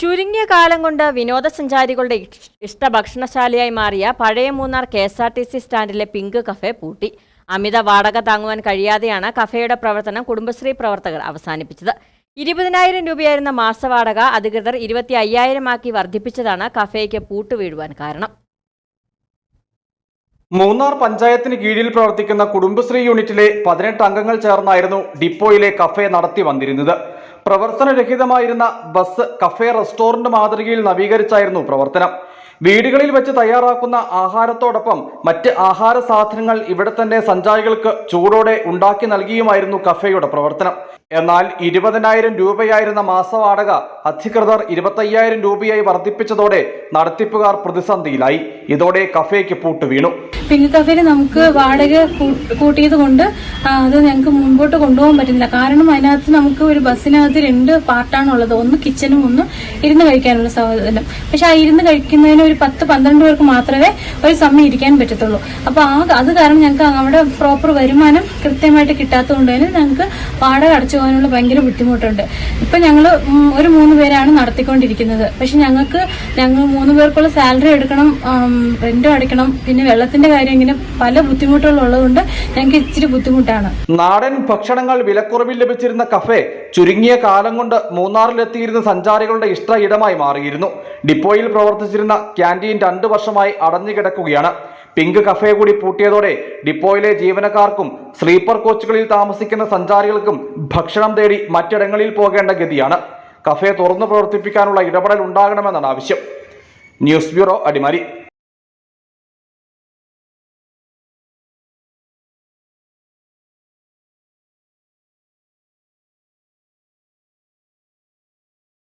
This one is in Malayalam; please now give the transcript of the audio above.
ചുരുങ്ങിയ കാലം കൊണ്ട് വിനോദസഞ്ചാരികളുടെ ഇഷ്- ഇഷ്ട ഭക്ഷണശാലയായി മാറിയ പഴയ Munnar K S R T C സ്റ്റാൻഡിലെ pink cafe പൂട്ടി. അമിത വാടക താങ്ങുവാൻ കഴിയാതെയാണ് കഫേയുടെ പ്രവർത്തനം കുടുംബശ്രീ പ്രവർത്തകർ അവസാനിപ്പിച്ചത്. ഇരുപതിനായിരം രൂപയായിരുന്ന മാസവാടക അധികൃതർ ഇരുപത്തി അയ്യായിരമാക്കി വർദ്ധിപ്പിച്ചതാണ് കഫേയ്ക്ക് പൂട്ടുവീഴുവാൻ കാരണം. മൂന്നാർ പഞ്ചായത്തിന് കീഴിൽ പ്രവർത്തിക്കുന്ന കുടുംബശ്രീ യൂണിറ്റിലെ പതിനെട്ട് അംഗങ്ങൾ ചേർന്നായിരുന്നു ഡിപ്പോയിലെ കഫേ നടത്തി വന്നിരുന്നത്. പ്രവർത്തനരഹിതമായിരുന്ന ബസ് കഫേ റെസ്റ്റോറന്റ് മാതൃകയിൽ നവീകരിച്ചായിരുന്നു പ്രവർത്തനം. വീടുകളിൽ വെച്ച് തയ്യാറാക്കുന്ന ആഹാരത്തോടൊപ്പം മറ്റ് ആഹാര സാധനങ്ങൾ ഇവിടെ തന്നെ സഞ്ചാരികൾക്ക് ചൂടോടെ ഉണ്ടാക്കി നൽകിയുമായിരുന്നു കഫേയുടെ പ്രവർത്തനം. എന്നാൽ ഇരുപതിനായിരം രൂപയായിരുന്ന മാസവാടക അധികൃതർ ഇരുപത്തയ്യായിരം രൂപയായി വർദ്ധിപ്പിച്ചതോടെ നടത്തിപ്പുകാർ പ്രതിസന്ധിയിലായി. ഇതോടെ കഫേക്ക് പൂട്ട് വീണു പിങ്ക് കഫേയിൽ നമുക്ക് വാടക കൂട്ടിയത് കൊണ്ട് അത് ഞങ്ങൾക്ക് മുമ്പോട്ട് കൊണ്ടുപോകാൻ പറ്റുന്നില്ല. കാരണം അതിനകത്ത് നമുക്ക് ഒരു ബസ്സിനകത്ത് രണ്ട് പാർട്ടാണുള്ളത്. ഒന്ന് കിച്ചനും ഒന്ന് ഇരുന്ന് കഴിക്കാനുള്ള സൗകര്യം പക്ഷെ ആ ഇരുന്ന് കഴിക്കുന്നതിന് ഒരു പത്ത് പന്ത്രണ്ട് പേർക്ക് മാത്രമേ ഒരു സമയം ഇരിക്കാൻ പറ്റത്തുള്ളൂ. അപ്പൊ ആ അത് കാരണം ഞങ്ങൾക്ക് അവിടെ പ്രോപ്പർ വരുമാനം കൃത്യമായിട്ട് കിട്ടാത്തതുകൊണ്ട് തന്നെ ഞങ്ങൾക്ക് വാടക അടച്ചു പോകാനുള്ള ഭയങ്കര ബുദ്ധിമുട്ടുണ്ട്. ഇപ്പൊ ഞങ്ങൾ ഒരു മൂന്ന് പേരാണ് നടത്തിക്കൊണ്ടിരിക്കുന്നത്. പക്ഷെ ഞങ്ങൾക്ക് ഞങ്ങൾ മൂന്ന് പേർക്കുള്ള സാലറി എടുക്കണം റെന്റും അടയ്ക്കണം പിന്നെ വെള്ളത്തിന്റെ കാര്യം പല പല ബുദ്ധിമുട്ടുകളുള്ളതുകൊണ്ട് ഞങ്ങൾക്ക് ഇച്ചിരി ബുദ്ധിമുട്ടാണ്. നാടൻ ഭക്ഷണങ്ങൾ വിലക്കുറവിൽ ലഭിച്ചിരുന്ന കഫേ ചുരുങ്ങിയ കാലം കൊണ്ട് മൂന്നാറിലെത്തിയിരുന്ന സഞ്ചാരികളുടെ ഇഷ്ട ഇടമായി മാറിയിരുന്നു. ഡിപ്പോയിൽ പ്രവർത്തിച്ചിരുന്ന ക്യാന്റീൻ രണ്ടു വർഷമായി അടഞ്ഞു കിടക്കുകയാണ്. പിങ്ക് കഫേ കൂടി പൂട്ടിയതോടെ ഡിപ്പോയിലെ ജീവനക്കാർക്കും സ്ലീപ്പർ കോച്ചുകളിൽ താമസിക്കുന്ന സഞ്ചാരികൾക്കും ഭക്ഷണം തേടി മറ്റിടങ്ങളിൽ പോകേണ്ട ഗതിയാണ്. കഫേ തുറന്നു പ്രവർത്തിപ്പിക്കാനുള്ള ഇടപെടൽ ഉണ്ടാകണമെന്നാണ് ആവശ്യം. News bureau Adimali.